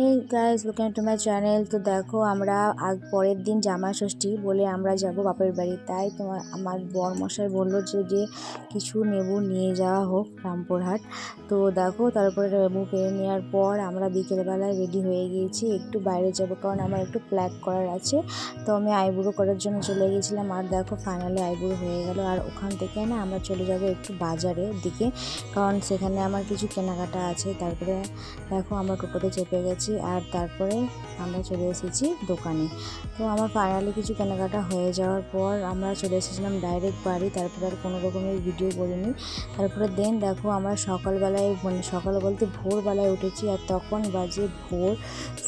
Hey guys welcome to my channel তো দেখো, আমরা আগ পরের দিন জামা ষষ্ঠী বলে আমরা যাব বাপের বাড়ি। তাই তোমার, আমার বর মশাই বলল যে যে কিছু নেবু, নিয়ে যাওয়া হোক রামপুরহাট। তো দেখো, তারপরে নেবু পেরে নেওয়ার পর আমরা বিকেলবেলায় রেডি হয়ে গিয়েছি। একটু বাইরে যাব, কারণ আমার একটু প্ল্যাক করার আছে। তো আমি আইবুড়ো করার জন্য চলে গেছিলাম আর দেখো ফাইনালি আইবুড়ো হয়ে গেল। আর ওখান থেকে না, আমরা চলে যাব একটু বাজারের দিকে। কারণ সেখানে আমার কিছু কেনাকাটা আছে। তারপরে দেখো, আমরা টোটোতে চেপে গেছি। আর তারপরে আমরা চলে এসেছি দোকানে। তো আমার ফাইনালি কিছু কেনাকাটা হয়ে যাওয়ার পর আমরা চলে এসেছিলাম ডাইরেক্ট বাড়ি, তারপরে আর কোনো রকমের ভিডিও করিনি তারপরে দেন দেখো আমরা সকালবেলায় মানে সকাল বলতে ভোরবেলায় উঠেছি আর তখন বাজে ভোর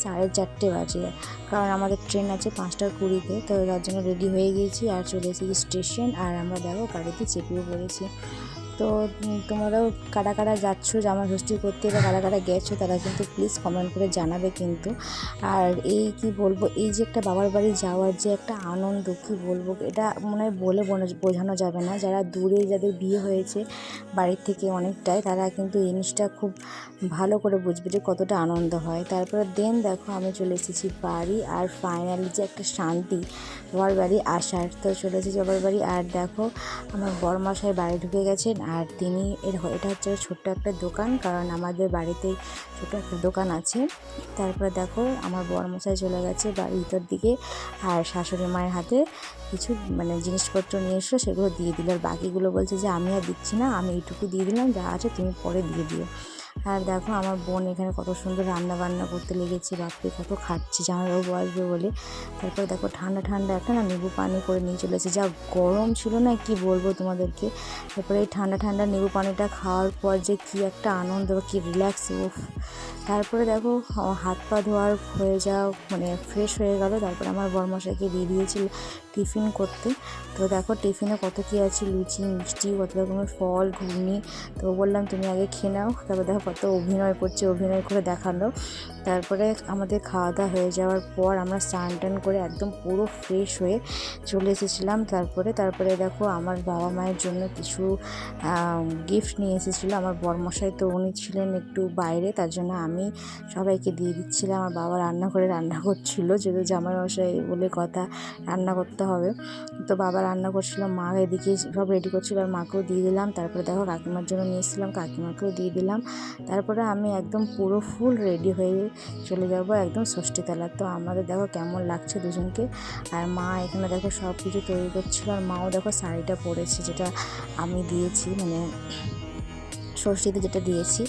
সাড়ে চারটে বাজে। কারণ আমাদের ট্রেন আছে পাঁচটার কুড়িতে, তো তার জন্য রেডি হয়ে গিয়েছি আর চলে এসেছি স্টেশন আর আমরা দেখো গাড়িতে চেপেও পড়েছি। তো তোমরাও কারা কারা যাচ্ছ, জামা ষষ্ঠী করতে বা কারা কারা গেছো, তারা কিন্তু প্লিজ কমেন্ট করে জানাবে কিন্তু। আর এই কি বলব, এই যে একটা বাবার বাড়ি যাওয়ার যে একটা আনন্দ, কি বলব, এটা মনে হয় বলে বোঝা- বোঝানো যাবে না। যারা দূরে যাদের বিয়ে হয়েছে বাড়ির থেকে অনেকটাই, তারা কিন্তু জিনিসটা খুব ভালো করে বুঝবে যে কতটা আনন্দ হয়। তারপরে দেন দেখো, আমি চলে এসেছি বাড়ি আর ফাইনালি যে একটা শান্তি, বাবার বাড়ি আসার। তো চলে এসেছি বাবার বাড়ি আর দেখো, আমার বড়মশাই বাড়ি ঢুকে গেছেন আর তিনি এর এটা হচ্ছে ছোট্ট একটা দোকান, কারণ আমাদের বাড়িতে ছোট একটা দোকান আছে। তারপরে দেখো, আমার বড়মশাই চলে গেছে বাড়ির ভিতর দিকে, আর শাশুড়ি মায়ের হাতে কিছু মানে জিনিসপত্র নিয়ে এসো সেগুলো দিয়ে দিল। আর বাকিগুলো বলছে যে, আমি আর দিচ্ছি না, আমি এইটুকু দিয়ে দিলাম, যা আছে তুমি পরে দিয়ে দিও। আর দেখো আমার বোন এখানে কত সুন্দর রান্না বান্না করতে লেগেছে, বাপরে কত খাচ্ছে জামাইবাবু আসবে বলে। তারপরে দেখো ঠান্ডা ঠান্ডা একটা না লেবু পানি করে নিয়ে চলেছে যা গরম ছিল না কি বলব তোমাদেরকে? তারপরে এই ঠান্ডা ঠান্ডা লেবু পানিটা খাওয়ার পর যে কি একটা আনন্দ কি রিল্যাক্স উফ। তারপরে দেখো হাত পা ধোয়ার হয়ে যাওয়া মানে ফ্রেশ হয়ে গেল। তারপরে আমার বরমশাইকে দিয়ে দিয়েছিল টিফিন করতে। তো দেখো টিফিনে কত কী আছে, লুচি, মিষ্টি, কত রকমের ফল, ঘুগনি। তো বললাম, তুমি আগে খেয়ে নাও। তারপর দেখো কত অভিনয় করছে, অভিনয় করে দেখাল। তারপরে আমাদের খাওয়া দাওয়া হয়ে যাওয়ার পর আমরা স্নান টান করে একদম পুরো ফ্রেশ হয়ে চলে এসেছিলাম। তারপরে তারপরে দেখো আমার বাবা মায়ের জন্য কিছু গিফট নিয়ে এসেছিল। আমার বরমশাই তো উনি ছিলেন একটু বাইরে, তার জন্য আমি সবাইকে দিয়ে দিচ্ছিলাম। আমার বাবা রান্না করে রান্না করছিল, যেহেতু জামাই মশাই বলে কথা, রান্না করতে হবে। তো বাবা রান্না করছিল, মা এদিকে সব রেডি করছিল, আর মাকেও দিয়ে দিলাম। তারপরে দেখো কাকিমার জন্য নিয়ে এসেছিলাম, কাকিমাকেও দিয়ে দিলাম। তারপরে আমি একদম পুরো ফুল রেডি হয়ে চলে যাব একদম ষষ্ঠীতলা তো আমাদের দেখো কেমন লাগছে দুজনকে। আর মা এখানে দেখো সব কিছু তৈরি করছিল আর মাও দেখো শাড়িটা পরেছে যেটা আমি দিয়েছি মানে ষষ্ঠীতে যেটা দিয়েছি।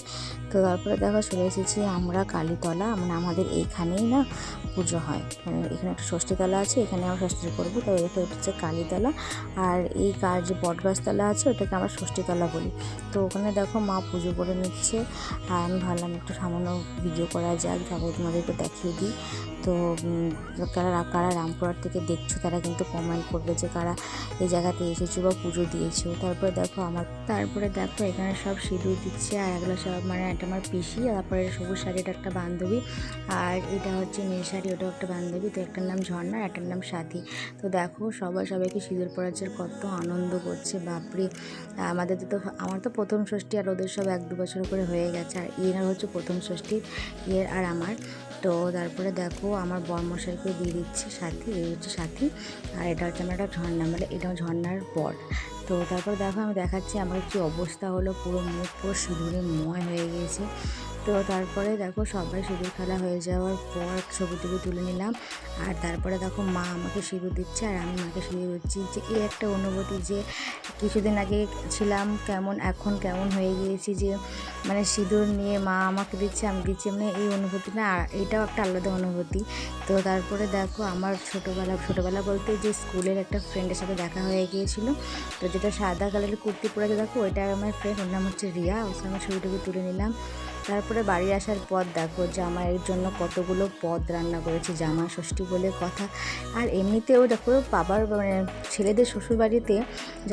তো তারপরে দেখো চলে এসেছি আমরা কালীতলা। মানে আমাদের এইখানেই না পুজো হয়। মানে এখানে একটা ষষ্ঠীতলা আছে, এখানে আমরা ষষ্ঠী করব। তো এটা হচ্ছে কালীতলা। আর এই কার যে বটগাছতলা আছে, ওটাকে আমরা ষষ্ঠীতলা বলি। তো ওখানে দেখো মা পুজো করে নিচ্ছে। আর আমি ভাবলাম একটু সামান্য ভিডিও করা যাক, তারপর তোমাদেরকে দেখিয়ে দিই। তো কারা কারা রামপুরহাট থেকে দেখছ, তারা কিন্তু কমেন্ট করবে যে কারা এই জায়গাতে এসেছ বা পুজো দিয়েছ। তারপরে দেখো আমার, তারপরে দেখো এখানে সব সিঁদুর দিচ্ছে। আর এগুলো সব মানে এটা আমার পিসি, তারপরে সবুজ শাড়িটা একটা বান্ধবী, আর এটা হচ্ছে নীল শাড়ি, ওটাও একটা বান্ধবী, তো একটার নাম ঝর্ণা একটার নাম সাথী। তো দেখো, সবাই সবাইকে সিঁদুর পড়াচ্ছে কত আনন্দ করছে, বাপরে! আমাদের তো, আমার তো প্রথম ষষ্ঠী আর ওদের সব এক দু বছর করে হয়ে গেছে, আর এনার হচ্ছে প্রথম ষষ্ঠী ইয়ের আর আমার। তো তারপরে দেখো, আমার বরমশাইকে দিয়ে দিচ্ছে সাথী, এই হচ্ছে সাথী, আর এটা হচ্ছে আমার একটা ঝর্ণা মানে এটা ঝর্ণার বর তো তারপর দেখো আমি দেখাচ্ছি, আমার কি অবস্থা হলো, পুরো মুখ পুরো সিঁদুরে ময় হয়ে গিয়েছে। তো তারপরে দেখো সবাই সিঁদুর খেলা হয়ে যাওয়ার পর ছবি টবি তুলে নিলাম। আর তারপরে দেখো মা আমাকে সিঁদুর দিচ্ছে আর আমি মাকে সিঁদুর দিচ্ছি। যে এই একটা অনুভূতি যে কিছুদিন আগে ছিলাম কেমন, এখন কেমন হয়ে গিয়েছি যে মানে সিঁদুর নিয়ে মা আমাকে দিচ্ছে, আমি দিচ্ছি মানে এই অনুভূতিটা না এটাও একটা আলাদা অনুভূতি। তো তারপরে দেখো আমার ছোটোবেলা ছোটোবেলা বলতে যে স্কুলের একটা ফ্রেন্ডের সাথে দেখা হয়ে গিয়েছিল, তো যেটা সাদা কালারের কুর্তি পরেছে, দেখো ওইটা আমার ফ্রেন্ড ওর নাম হচ্ছে রিয়া, ওর সঙ্গে ছবিটুকু তুলে নিলাম। তারপরে বাড়ি আসার পর দেখো জামাইয়ের জন্য কতগুলো পদ রান্না করেছে, জামা, ষষ্ঠী বলে কথা। আর এমনিতেও দেখো বাবার মানে ছেলেদের শ্বশুরবাড়িতে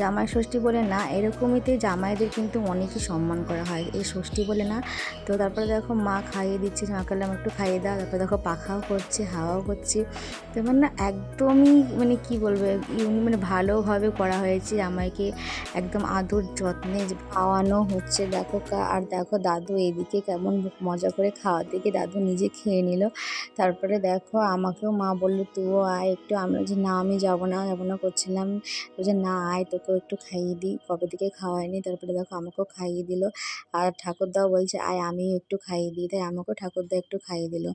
জামাই ষষ্ঠী বলে না, এরকমইতে জামাইদের কিন্তু অনেকই সম্মান করা হয়। এই ষষ্ঠী বলে না। তো তারপরে দেখো মা খাইয়ে দিচ্ছে মাকে বললাম একটু খাইয়ে দাও। তারপরে দেখো পাখাও করছে, হাওয়াও করছে। তো মানে না একদমই মানে কি বলবে ইউনি মানে ভালোভাবে করা হয়েছে জামাইকে। একদম আদর যত্নে খাওয়ানো হচ্ছে দেখো আর দেখো দাদু এইদিকে দাদুকে কেমন মজা করে খাওয়াতে গিয়ে দাদু নিজে খেয়ে নিল। তারপরে দেখো আমাকেও মা বলল, তুইও আয় একটু। আমি বলছি না, আমি যাব না। যাব না করছিলাম। বলছে না, আয়, তোকেও একটু খাইয়ে দিই। কবে থেকে খাওয়াইনি তারপরে দেখো আমাকেও খাইয়ে দিল। আর ঠাকুরদাও বলছে, আয়, আমিও একটু খাইয়ে দিই। তাই আমাকেও ঠাকুরদা একটু খাইয়ে দিল।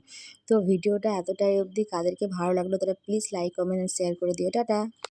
তো ভিডিওটা এতটাই অবধি। কাদেরকে ভালো লাগল তারা প্লিজ লাইক, কমেন্ট শেয়ার করে দিও। টাটা!